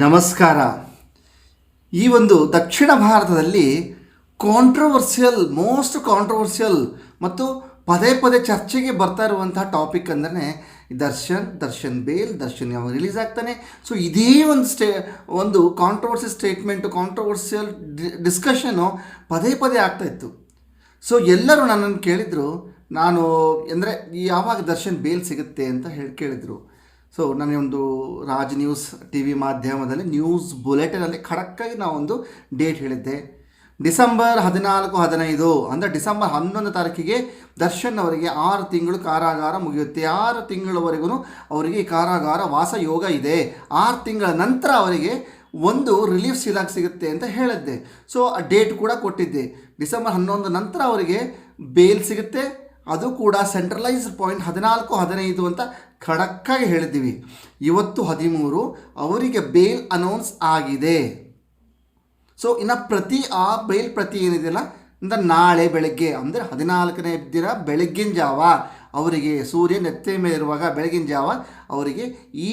ನಮಸ್ಕಾರ. ಈ ಒಂದು ದಕ್ಷಿಣ ಭಾರತದಲ್ಲಿ ಕಾಂಟ್ರವರ್ಸಿಯಲ್ ಮೋಸ್ಟ್ ಕಾಂಟ್ರವರ್ಸಿಯಲ್ ಮತ್ತು ಪದೇ ಪದೇ ಚರ್ಚೆಗೆ ಬರ್ತಾ ಇರುವಂತಹ ಟಾಪಿಕ್ ಅಂದರೆ ದರ್ಶನ್ ದರ್ಶನ್ ಬೇಲ್, ದರ್ಶನ್ ಯಾವಾಗ ರಿಲೀಸ್ ಆಗ್ತಾನೆ. ಸೊ ಇದೇ ಒಂದು ಸ್ಟೇ, ಒಂದು ಕಾಂಟ್ರವರ್ಸಿ ಸ್ಟೇಟ್ಮೆಂಟು ಕಾಂಟ್ರವರ್ಸಿಯಲ್ ಡಿಸ್ಕಷನು ಪದೇ ಪದೇ ಆಗ್ತಾ ಇತ್ತು. ಸೊ ಎಲ್ಲರೂ ನನ್ನನ್ನು ಕೇಳಿದರು. ನಾನು, ಅಂದರೆ ಯಾವಾಗ ದರ್ಶನ್ ಬೇಲ್ ಸಿಗುತ್ತೆ ಅಂತ ಹೇಳಿ, ಕೇಳಿದರು. ಸೊ ನನಗೆ ಒಂದು ರಾಜ್ ನ್ಯೂಸ್ ಟಿ ವಿ ಮಾಧ್ಯಮದಲ್ಲಿ ನ್ಯೂಸ್ ಬುಲೆಟಿನಲ್ಲಿ ಖಡಕ್ಕಾಗಿ ನಾವೊಂದು ಡೇಟ್ ಹೇಳಿದ್ದೆ. ಡಿಸೆಂಬರ್ ಹದಿನಾಲ್ಕು, ಹದಿನೈದು ಅಂದರೆ ಡಿಸೆಂಬರ್ ಹನ್ನೊಂದು ತಾರೀಕಿಗೆ ದರ್ಶನ್ ಅವರಿಗೆ ಆರು ತಿಂಗಳು ಕಾರಾಗಾರ ಮುಗಿಯುತ್ತೆ. ಆರು ತಿಂಗಳವರೆಗೂ ಅವರಿಗೆ ಕಾರಾಗಾರ ವಾಸ ಯೋಗ ಇದೆ. ಆರು ತಿಂಗಳ ನಂತರ ಅವರಿಗೆ ಒಂದು ರಿಲೀಫ್ ಸಿಲಾಕ್ ಸಿಗುತ್ತೆ ಅಂತ ಹೇಳಿದ್ದೆ. ಸೊ ಆ ಡೇಟ್ ಕೂಡ ಕೊಟ್ಟಿದ್ದೆ. ಡಿಸೆಂಬರ್ ಹನ್ನೊಂದು ನಂತರ ಅವರಿಗೆ ಬೇಲ್ ಸಿಗುತ್ತೆ. ಅದು ಕೂಡ ಸೆಂಟ್ರಲೈಸ್ಡ್ ಪಾಯಿಂಟ್ ಹದಿನಾಲ್ಕು, ಹದಿನೈದು ಅಂತ ಖಡಕ್ಕಾಗಿ ಹೇಳಿದ್ದೀವಿ. ಇವತ್ತು ಹದಿಮೂರು, ಅವರಿಗೆ ಬೇಲ್ ಅನೌನ್ಸ್ ಆಗಿದೆ. ಸೊ ಇನ್ನು ಪ್ರತಿ ಆ ಬೇಲ್ ಪ್ರತಿ ಏನಿದೆಯಲ್ಲ ಅಂದರೆ ನಾಳೆ ಬೆಳಗ್ಗೆ, ಅಂದರೆ ಹದಿನಾಲ್ಕನೇ ದಿನ ಬೆಳಗ್ಗಿನ ಜಾವ, ಅವರಿಗೆ ಸೂರ್ಯ ನೆತ್ತೆ ಮೇಲೆ ಇರುವಾಗ ಬೆಳಗಿನ ಜಾವ, ಅವರಿಗೆ ಈ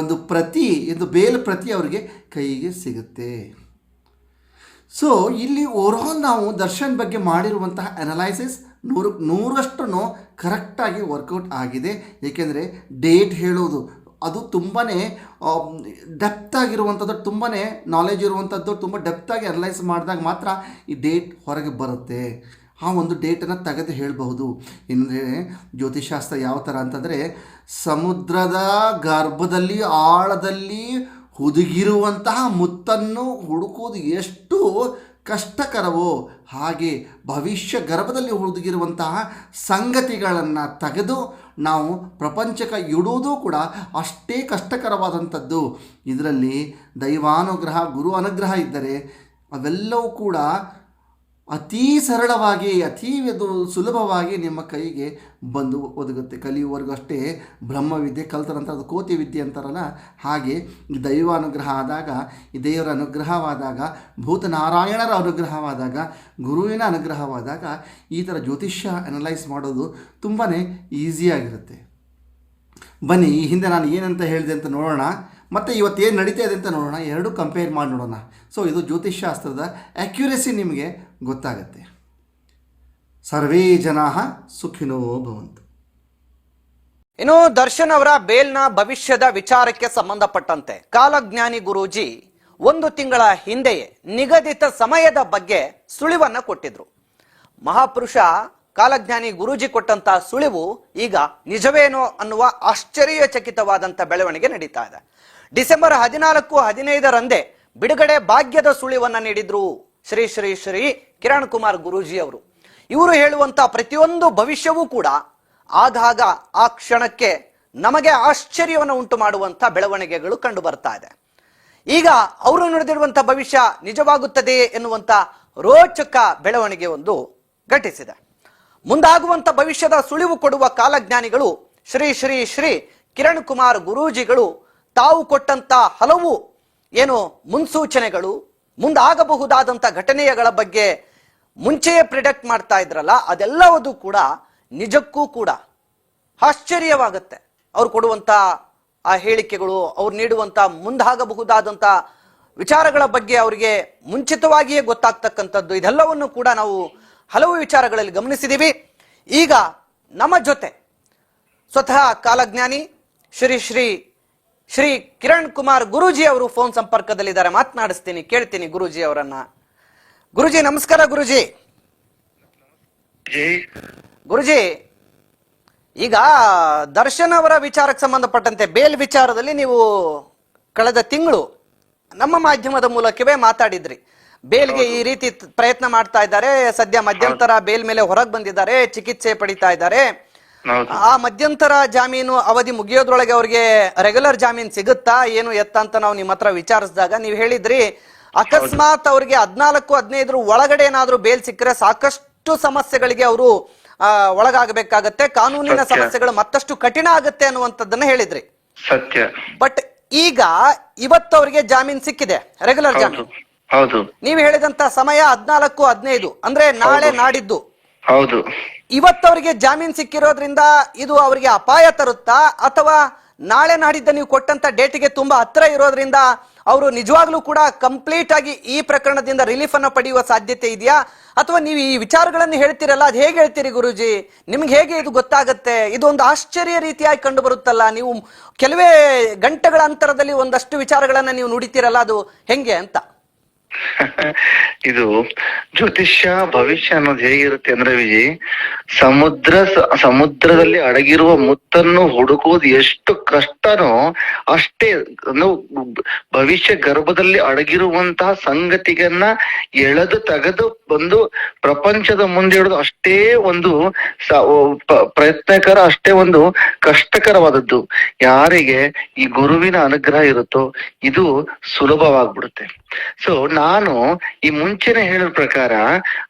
ಒಂದು ಪ್ರತಿ, ಇದು ಬೇಲ್ ಪ್ರತಿ ಅವರಿಗೆ ಕೈಗೆ ಸಿಗುತ್ತೆ. ಸೊ ಇಲ್ಲಿ ಓವರ್ಆಲ್ ನಾವು ದರ್ಶನ್ ಬಗ್ಗೆ ಮಾಡಿರುವಂತಹ ಅನಲೈಸಿಸ್ ನೂರು ನೂರಷ್ಟು ಕರೆಕ್ಟಾಗಿ ವರ್ಕೌಟ್ ಆಗಿದೆ. ಏಕೆಂದರೆ ಡೇಟ್ ಹೇಳೋದು, ಅದು ತುಂಬಾ ಡೆಪ್ತ್ ಆಗಿರುವಂಥದ್ದು ತುಂಬಾ ನಾಲೆಜ್ ಇರುವಂಥದ್ದು, ತುಂಬ ಡೆಪ್ತಾಗಿ ಅನಲೈಸ್ ಮಾಡಿದಾಗ ಮಾತ್ರ ಈ ಡೇಟ್ ಹೊರಗೆ ಬರುತ್ತೆ. ಆ ಒಂದು ಡೇಟನ್ನು ತೆಗೆದು ಹೇಳಬಹುದು. ಏನಂದರೆ ಜ್ಯೋತಿಷಾಸ್ತ್ರ ಯಾವ ಥರ ಅಂತಂದರೆ, ಸಮುದ್ರದ ಗರ್ಭದಲ್ಲಿ, ಆಳದಲ್ಲಿ ಹುದುಗಿರುವಂತಹ ಮುತ್ತನ್ನು ಹುಡುಕುವುದು ಎಷ್ಟು ಕಷ್ಟಕರವೋ ಹಾಗೆ ಭವಿಷ್ಯ ಗರ್ಭದಲ್ಲಿ ಹುಡುಗಿರುವಂತಹ ಸಂಗತಿಗಳನ್ನು ತೆಗೆದು ನಾವು ಪ್ರಪಂಚಕ್ಕೆ ಇಡುವುದೂ ಕೂಡ ಅಷ್ಟೇ ಕಷ್ಟಕರವಾದಂಥದ್ದು. ಇದರಲ್ಲಿ ದೈವಾನುಗ್ರಹ, ಗುರು ಅನುಗ್ರಹ ಇದ್ದರೆ ಅವೆಲ್ಲವೂ ಕೂಡ ಅತೀ ಸರಳವಾಗಿ, ಅತೀ ಸುಲಭವಾಗಿ ನಿಮ್ಮ ಕೈಗೆ ಬಂದು ಒದಗುತ್ತೆ. ಕಲಿಯುವವರೆಗೂ ಅಷ್ಟೇ ಬ್ರಹ್ಮವಿದ್ಯೆ ಕಲ್ತರಂಥ ಅದು ಕೋತಿ ವಿದ್ಯೆ ಅಂತಾರಲ್ಲ? ಹಾಗೆ ದೈವ ದೈವಾನುಗ್ರಹ ಆದಾಗ, ಈ ದೇವರ ಅನುಗ್ರಹವಾದಾಗ, ಭೂತನಾರಾಯಣರ ಅನುಗ್ರಹವಾದಾಗ, ಗುರುವಿನ ಅನುಗ್ರಹವಾದಾಗ ಈ ಥರ ಜ್ಯೋತಿಷ್ಯ ಅನಲೈಸ್ ಮಾಡೋದು ತುಂಬಾ ಈಸಿಯಾಗಿರುತ್ತೆ ಬನ್ನಿ, ಈ ಹಿಂದೆ ನಾನು ಏನಂತ ಹೇಳಿದೆ ಅಂತ ನೋಡೋಣ. ಮತ್ತು ಇವತ್ತು ಏನು ನಡೀತಾ ಇದೆ ಅಂತ ನೋಡೋಣ. ಎರಡು ಕಂಪೇರ್ ಮಾಡಿ ನೋಡೋಣ. ಸೊ ಇದು ಜ್ಯೋತಿಷ್ಶಾಸ್ತ್ರದ ಆ್ಯಕ್ಯುರೆಸಿ ನಿಮಗೆ ಗೊತ್ತಾಗುತ್ತೆ. ಸರ್ವೇ ಜನಾ ಸುಖಿನೋ ಭವಂತು. ಇನ್ನು ದರ್ಶನ್ ಅವರ ಬೇಲ್ನ ಭವಿಷ್ಯದ ವಿಚಾರಕ್ಕೆ ಸಂಬಂಧಪಟ್ಟಂತೆ ಕಾಲಜ್ಞಾನಿ ಗುರೂಜಿ ಒಂದು ತಿಂಗಳ ಹಿಂದೆಯೇ ನಿಗದಿತ ಸಮಯದ ಬಗ್ಗೆ ಸುಳಿವನ್ನ ಕೊಟ್ಟಿದ್ರು. ಮಹಾಪುರುಷ ಕಾಲಜ್ಞಾನಿ ಗುರೂಜಿ ಕೊಟ್ಟಂತ ಸುಳಿವು ಈಗ ನಿಜವೇನೋ ಅನ್ನುವ ಆಶ್ಚರ್ಯಚಕಿತವಾದಂತ ಬೆಳವಣಿಗೆ ನಡೀತಾ ಇದೆ. ಡಿಸೆಂಬರ್ ಹದಿನಾಲ್ಕು, ಹದಿನೈದರಂದೇ ಬಿಡುಗಡೆ ಭಾಗ್ಯದ ಸುಳಿವನ್ನ ನೀಡಿದ್ರು ಶ್ರೀ ಶ್ರೀ ಶ್ರೀ ಕಿರಣ್ ಕುಮಾರ್ ಗುರೂಜಿ ಅವರು. ಇವರು ಹೇಳುವಂತ ಪ್ರತಿಯೊಂದು ಭವಿಷ್ಯವೂ ಕೂಡ ಆಗಾಗ ಆ ಕ್ಷಣಕ್ಕೆ ನಮಗೆ ಆಶ್ಚರ್ಯವನ್ನು ಉಂಟು ಮಾಡುವಂತ ಬೆಳವಣಿಗೆಗಳು ಕಂಡು ಬರ್ತಾ ಇದೆ. ಈಗ ಅವರು ನಡೆದಿರುವಂತಹ ಭವಿಷ್ಯ ನಿಜವಾಗುತ್ತದೆಯೇ ಎನ್ನುವಂತ ರೋಚಕ ಬೆಳವಣಿಗೆ ಒಂದು ಘಟಿಸಿದೆ. ಮುಂದಾಗುವಂತ ಭವಿಷ್ಯದ ಸುಳಿವು ಕೊಡುವ ಕಾಲಜ್ಞಾನಿಗಳು ಶ್ರೀ ಶ್ರೀ ಶ್ರೀ ಕಿರಣ್ ಕುಮಾರ್ ಗುರೂಜಿಗಳು ತಾವು ಕೊಟ್ಟಂತ ಹಲವು ಏನು ಮುನ್ಸೂಚನೆಗಳು ಮುಂದಾಗಬಹುದಾದಂಥ ಘಟನೆಗಳ ಬಗ್ಗೆ ಮುಂಚೆಯೇ ಪ್ರಿಡಕ್ಟ್ ಮಾಡ್ತಾ ಇದ್ರಲ್ಲ ಅದೆಲ್ಲವೂ ಕೂಡ ನಿಜಕ್ಕೂ ಕೂಡ ಆಶ್ಚರ್ಯವಾಗುತ್ತೆ. ಅವ್ರು ಕೊಡುವಂತ ಆ ಹೇಳಿಕೆಗಳು, ಅವ್ರು ನೀಡುವಂಥ ಮುಂದಾಗಬಹುದಾದಂತ ವಿಚಾರಗಳ ಬಗ್ಗೆ ಅವರಿಗೆ ಮುಂಚಿತವಾಗಿಯೇ ಗೊತ್ತಾಗ್ತಕ್ಕಂಥದ್ದು, ಇದೆಲ್ಲವನ್ನು ಕೂಡ ನಾವು ಹಲವು ವಿಚಾರಗಳಲ್ಲಿ ಗಮನಿಸಿದ್ದೀವಿ ಈಗ ನಮ್ಮ ಜೊತೆ ಸ್ವತಃ ಕಾಲಜ್ಞಾನಿ ಶ್ರೀ ಶ್ರೀ ಶ್ರೀ ಕಿರಣ್ ಕುಮಾರ್ ಗುರೂಜಿ ಅವರು ಫೋನ್ ಸಂಪರ್ಕದಲ್ಲಿದ್ದಾರೆ. ಮಾತನಾಡಿಸ್ತೀನಿ ಕೇಳ್ತೀನಿ ಗುರೂಜಿ ಅವರನ್ನ. ಗುರುಜಿ ನಮಸ್ಕಾರ ಗುರುಜಿ. ಗುರುಜಿ ಈಗ ದರ್ಶನ್ ಅವರ ವಿಚಾರಕ್ಕೆ ಸಂಬಂಧಪಟ್ಟಂತೆ ಬೇಲ್ ವಿಚಾರದಲ್ಲಿ ನೀವು ಕಳೆದ ತಿಂಗಳು ನಮ್ಮ ಮಾಧ್ಯಮದ ಮೂಲಕವೇ ಮಾತಾಡಿದ್ರಿ. ಬೇಲ್ಗೆ ಈ ರೀತಿ ಪ್ರಯತ್ನ ಮಾಡ್ತಾ ಇದ್ದಾರೆ. ಸದ್ಯ ಮಧ್ಯಂತರ ಬೇಲ್ ಮೇಲೆ ಹೊರಗೆ ಬಂದಿದ್ದಾರೆ ಚಿಕಿತ್ಸೆ ಪಡಿತಾ ಇದ್ದಾರೆ. ಆ ಮಧ್ಯಂತರ ಜಾಮೀನು ಅವಧಿ ಮುಗಿಯೋದ್ರೊಳಗೆ ಅವ್ರಿಗೆ ರೆಗ್ಯುಲರ್ ಜಾಮೀನ್ ಸಿಗುತ್ತಾ ಏನು ಎತ್ತ ಅಂತ ನಾವು ನಿಮ್ಮ ಹತ್ರ ವಿಚಾರಿಸಿದಾಗ ನೀವು ಹೇಳಿದ್ರಿ ಅಕಸ್ಮಾತ್ ಅವ್ರಿಗೆ ಹದ್ನಾಲ್ಕು ಹದಿನೈದರ ಒಳಗಡೆ ಏನಾದ್ರೂ ಬೇಲ್ ಸಿಕ್ಕರೆ ಸಾಕಷ್ಟು ಸಮಸ್ಯೆಗಳಿಗೆ ಅವರು ಒಳಗಾಗಬೇಕಾಗತ್ತೆ. ಕಾನೂನಿನ ಸಮಸ್ಯೆಗಳು ಮತ್ತಷ್ಟು ಕಠಿಣ ಆಗುತ್ತೆ ಅನ್ನುವಂಥದ್ದನ್ನ ಹೇಳಿದ್ರಿ. ಸತ್ಯ. ಬಟ್ ಈಗ ಇವತ್ತು ಅವರಿಗೆ ಜಾಮೀನ್ ಸಿಕ್ಕಿದೆ ರೆಗ್ಯುಲರ್ ಜಾಮೀನು. ಹೌದು. ನೀವು ಹೇಳಿದಂತ ಸಮಯ ಹದ್ನಾಲ್ಕು ಹದಿನೈದು ಅಂದ್ರೆ ನಾಳೆ. ನಾಡಿದ್ದು. ಹೌದು. ಇವತ್ತು ಅವರಿಗೆ ಜಾಮೀನ್ ಸಿಕ್ಕಿರೋದ್ರಿಂದ ಇದು ಅವರಿಗೆ ಅಪಾಯ ತರುತ್ತಾ ಅಥವಾ ನಾಳೆ ನಾಡಿದ್ದ ನೀವು ಕೊಟ್ಟಂತ ಡೇಟಿಗೆ ತುಂಬಾ ಹತ್ತಿರ ಇರೋದ್ರಿಂದ ಅವರು ನಿಜವಾಗ್ಲೂ ಕೂಡ ಕಂಪ್ಲೀಟ್ ಆಗಿ ಈ ಪ್ರಕರಣದಿಂದ ರಿಲೀಫ್ ಅನ್ನು ಪಡೆಯುವ ಸಾಧ್ಯತೆ ಇದೆಯಾ? ಅಥವಾ ನೀವು ಈ ವಿಚಾರಗಳನ್ನು ಹೇಳ್ತೀರಲ್ಲ, ಅದು ಹೇಗೆ ಹೇಳ್ತೀರಿ ಗುರುಜಿ? ನಿಮ್ಗೆ ಹೇಗೆ ಇದು ಗೊತ್ತಾಗುತ್ತೆ? ಇದು ಒಂದು ಆಶ್ಚರ್ಯ ರೀತಿಯಾಗಿ ಕಂಡು ಬರುತ್ತಲ್ಲ ನೀವು ಕೆಲವೇ ಗಂಟೆಗಳ ಅಂತರದಲ್ಲಿ ಒಂದಷ್ಟು ವಿಚಾರಗಳನ್ನ ನೀವು ನುಡಿತೀರಲ್ಲ, ಅದು ಹೆಂಗೆ ಅಂತ. ಇದು ಜ್ಯೋತಿಷ್ಯ ಭವಿಷ್ಯ ಅನ್ನೋದು ಹೇಗಿರುತ್ತೆ ಅಂದ್ರೆ ವಿಜಿ, ಸಮುದ್ರ ಸಮುದ್ರದಲ್ಲಿ ಅಡಗಿರುವ ಮುತ್ತನ್ನು ಹುಡುಕೋದು ಎಷ್ಟು ಕಷ್ಟನೋ ಅಷ್ಟೇ ಭವಿಷ್ಯ ಗರ್ಭದಲ್ಲಿ ಅಡಗಿರುವಂತಹ ಸಂಗತಿಗನ್ನ ಎಳೆದು ತೆಗೆದು ಬಂದು ಪ್ರಪಂಚದ ಮುಂದೆ ಇಡೋದು ಅಷ್ಟೇ ಒಂದು ಪ್ರಯತ್ನಕರ, ಅಷ್ಟೇ ಒಂದು ಕಷ್ಟಕರವಾದದ್ದು. ಯಾರಿಗೆ ಈ ಗುರುವಿನ ಅನುಗ್ರಹ ಇರುತ್ತೋ, ಇದು ಸುಲಭವಾಗ್ಬಿಡುತ್ತೆ. ಸೊ ನಾನು ಈ ಮುಂಚೆನೆ ಹೇಳಿದ ಪ್ರಕಾರ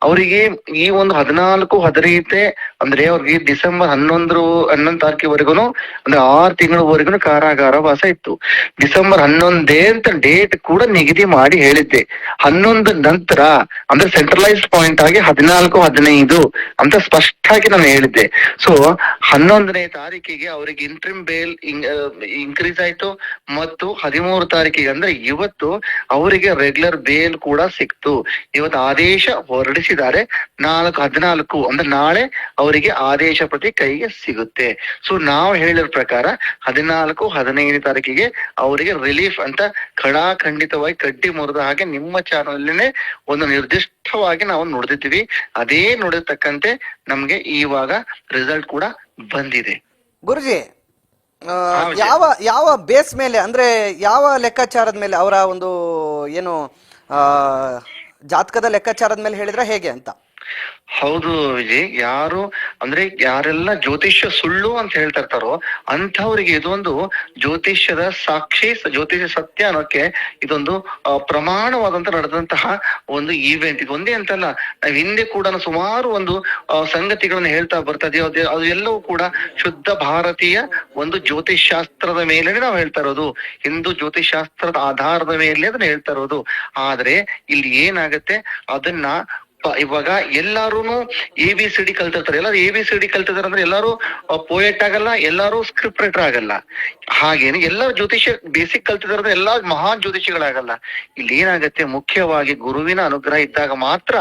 ಅವರಿಗೆ ಈ ಒಂದು ಹದಿನಾಲ್ಕು ಹದಿನೈತೆ ಅಂದ್ರೆ ಅವ್ರಿಗೆ ಡಿಸೆಂಬರ್ ಹನ್ನೊಂದು ಹನ್ನೊಂದು ತಾರೀಕಿವರೆಗೂ ಅಂದ್ರೆ ಆರು ತಿಂಗಳವರೆಗೂ ಕಾರಾಗಾರ ವಾಸ ಇತ್ತು. ಡಿಸೆಂಬರ್ ಹನ್ನೊಂದೇ ಅಂತ ಡೇಟ್ ಕೂಡ ನಿಗದಿ ಮಾಡಿ ಹೇಳಿದ್ದೆ. ಹನ್ನೊಂದು ನಂತರ, ಅಂದ್ರೆ ಸೆಂಟ್ರಲೈಸ್ಡ್ ಪಾಯಿಂಟ್ ಆಗಿ ಹದಿನಾಲ್ಕು, ಹದಿನೈದು ಅಂತ ಸ್ಪಷ್ಟವಾಗಿ ನಾನು ಹೇಳಿದ್ದೆ. ಸೊ ಹನ್ನೊಂದನೇ ತಾರೀಕಿಗೆ ಅವರಿಗೆ ಇಂಟ್ರಿಮ್ ಬೇಲ್ ಇನ್ಕ್ರೀಸ್ ಆಯ್ತು. ಮತ್ತು ಹದಿಮೂರು ತಾರೀಕಿಗೆ, ಅಂದ್ರೆ ಇವತ್ತು ಅವರಿಗೆ ರೆಗ್ಯುಲರ್ ಬೇಲ್ ಕೂಡ ಸಿಕ್ತು. ಇವತ್ತು ಆದೇಶ ಹೊರಡಿಸಿದ್ದಾರೆ. ನಾಲ್ಕು, ಹದಿನಾಲ್ಕು ಅಂದ್ರೆ ನಾಳೆ ಅವರಿಗೆ ಆದೇಶ ಪ್ರತಿ ಕೈಗೆ ಸಿಗುತ್ತೆ. ಸೊ ನಾವು ಹೇಳಿದ ಪ್ರಕಾರ ಹದಿನಾಲ್ಕು ಹದಿನೈದು ತಾರೀಕಿಗೆ ಅವರಿಗೆ ರಿಲೀಫ್ ಅಂತ ಖಡಾಖಂಡಿತವಾಗಿ ಕಡ್ಡಿ ಮುರಿದ ಹಾಗೆ ನಿಮ್ಮ ಚಾನಲ್ನೇ ಒಂದು ನಿರ್ದಿಷ್ಟವಾಗಿ ನಾವು ನೋಡ್ತಿದ್ದೀವಿ. ಅದೇ ನೋಡಿರ್ತಕ್ಕಂತೆ ನಮ್ಗೆ ಇವಾಗ ರಿಸಲ್ಟ್ ಕೂಡ ಬಂದಿದೆ. ಗುರುಜಿ. ಯಾವ ಯಾವ ಬೇಸ್ ಮೇಲೆ ಅಂದ್ರೆ ಯಾವ ಲೆಕ್ಕಾಚಾರದ ಮೇಲೆ ಅವರ ಒಂದು ಏನು ಆ, ಜಾತಕದ ಲೆಕ್ಕಾಚಾರದ ಮೇಲೆ ಹೇಳಿದ್ರೆ ಹೇಗೆ ಅಂತ? ಹೌದು ವಿಜಯ್, ಯಾರು ಅಂದ್ರೆ ಯಾರೆಲ್ಲ ಜ್ಯೋತಿಷ್ಯ ಸುಳ್ಳು ಅಂತ ಹೇಳ್ತಾ ಇರ್ತಾರೋ ಅಂಥವ್ರಿಗೆ ಇದೊಂದು ಜ್ಯೋತಿಷ್ಯದ ಸಾಕ್ಷಿ, ಜ್ಯೋತಿಷ್ಯ ಸತ್ಯ ಅನ್ನೋಕೆ ಇದೊಂದು ಪ್ರಮಾಣವಾದಂತ ನಡೆದಂತಹ ಒಂದು ಈವೆಂಟ್ ಇದು ಒಂದೇ ಅಂತಲ್ಲ, ನಾವ್ ಹಿಂದೆ ಕೂಡ ಸುಮಾರು ಒಂದು ಸಂಗತಿಗಳನ್ನ ಹೇಳ್ತಾ ಬರ್ತಾ ಇದೀವಿ. ಅದು ಎಲ್ಲವೂ ಕೂಡ ಶುದ್ಧ ಭಾರತೀಯ ಒಂದು ಜ್ಯೋತಿಷಾಸ್ತ್ರದ ಮೇಲೆ ನಾವು ಹೇಳ್ತಾ ಇರೋದು. ಹಿಂದೂ ಜ್ಯೋತಿಷ್ ಶಾಸ್ತ್ರದ ಆಧಾರದ ಮೇಲೆ ಅದನ್ನ ಹೇಳ್ತಾ ಇರೋದು. ಆದ್ರೆ ಇಲ್ಲಿ ಏನಾಗತ್ತೆ, ಅದನ್ನ ಇವಾಗ ಎಲ್ಲಾರು ಎ ಬಿ ಸಿ ಡಿ ಕಲ್ತಿರ್ತಾರೆ. ಎಲ್ಲಾರು ಎ ಬಿ ಸಿ ಡಿ ಕಲ್ತಿದಾರೆ ಅಂದ್ರೆ ಎಲ್ಲಾರು ಪೋಯೆಟ್ ಆಗಲ್ಲ, ಎಲ್ಲಾರು ಸ್ಕ್ರಿಪ್ಟ್ ರೈಟರ್ ಆಗಲ್ಲ. ಹಾಗೇನೆ ಎಲ್ಲರೂ ಜ್ಯೋತಿಷ್ಯ ಬೇಸಿಕ್ ಕಲ್ತಿದಾರೆ ಅಂದ್ರೆ ಎಲ್ಲಾ ಮಹಾನ್ ಜ್ಯೋತಿಷಿಗಳಾಗಲ್ಲ ಇಲ್ಲಿ ಏನಾಗತ್ತೆ? ಮುಖ್ಯವಾಗಿ ಗುರುವಿನ ಅನುಗ್ರಹ ಇದ್ದಾಗ ಮಾತ್ರ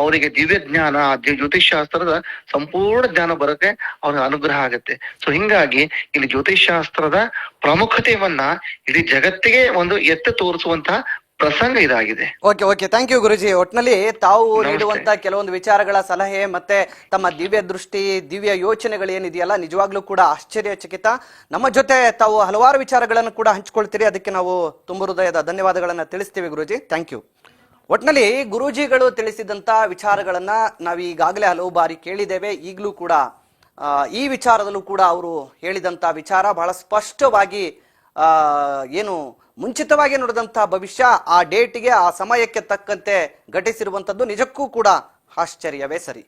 ಅವರಿಗೆ ದಿವ್ಯ ಜ್ಞಾನ ಜ್ಯೋತಿಷ್ ಶಾಸ್ತ್ರದ ಸಂಪೂರ್ಣ ಜ್ಞಾನ ಬರುತ್ತೆ, ಅವ್ರಿಗೆ ಅನುಗ್ರಹ ಆಗುತ್ತೆ. ಸೊ ಹಿಂಗಾಗಿ ಇಲ್ಲಿ ಜ್ಯೋತಿಷ್ಶಾಸ್ತ್ರದ ಪ್ರಾಮುಖ್ಯತೆಯನ್ನ ಇಡೀ ಜಗತ್ತಿಗೆ ಒಂದು ಎತ್ತ ತೋರಿಸುವಂತಹ ಪ್ರಸಂಗ ಇದಾಗಿದೆ. ಓಕೆ ಓಕೆ ಥ್ಯಾಂಕ್ ಯು ಗುರುಜಿ. ಒಟ್ನಲ್ಲಿ ತಾವು. ನೀಡುವಂತ ಕೆಲವೊಂದು ವಿಚಾರಗಳ ಸಲಹೆ ಮತ್ತೆ ತಮ್ಮ ದಿವ್ಯ ದೃಷ್ಟಿ ದಿವ್ಯ ಯೋಚನೆಗಳು ಏನಿದೆಯಲ್ಲ ನಿಜವಾಗ್ಲೂ ಕೂಡ ಆಶ್ಚರ್ಯಚಕಿತ. ನಮ್ಮ ಜೊತೆ ತಾವು ಹಲವಾರು ವಿಚಾರಗಳನ್ನು ಕೂಡ ಹಂಚ್ಕೊಳ್ತೀರಿ. ಅದಕ್ಕೆ ನಾವು ತುಂಬ ಹೃದಯದ ಧನ್ಯವಾದಗಳನ್ನು ತಿಳಿಸ್ತೀವಿ ಗುರುಜಿ. ಥ್ಯಾಂಕ್ ಯು ಒಟ್ನಲ್ಲಿ ಗುರೂಜಿಗಳು ತಿಳಿಸಿದಂತ ವಿಚಾರಗಳನ್ನ ನಾವು ಈಗಾಗಲೇ ಹಲವು ಬಾರಿ ಕೇಳಿದ್ದೇವೆ. ಈಗಲೂ ಕೂಡ ಈ ವಿಚಾರದಲ್ಲೂ ಕೂಡ ಅವರು ಹೇಳಿದಂತ ವಿಚಾರ ಬಹಳ ಸ್ಪಷ್ಟವಾಗಿ ಏನು ಮುಂಚಿತವಾಗಿ ನಡೆದಂತಹ ಭವಿಷ್ಯ ಆ ಡೇಟಿಗೆ ಆ ಸಮಯಕ್ಕೆ ತಕ್ಕಂತೆ ಘಟಿಸಿರುವಂಥದ್ದು ನಿಜಕ್ಕೂ ಕೂಡ ಆಶ್ಚರ್ಯವೇ ಸರಿ.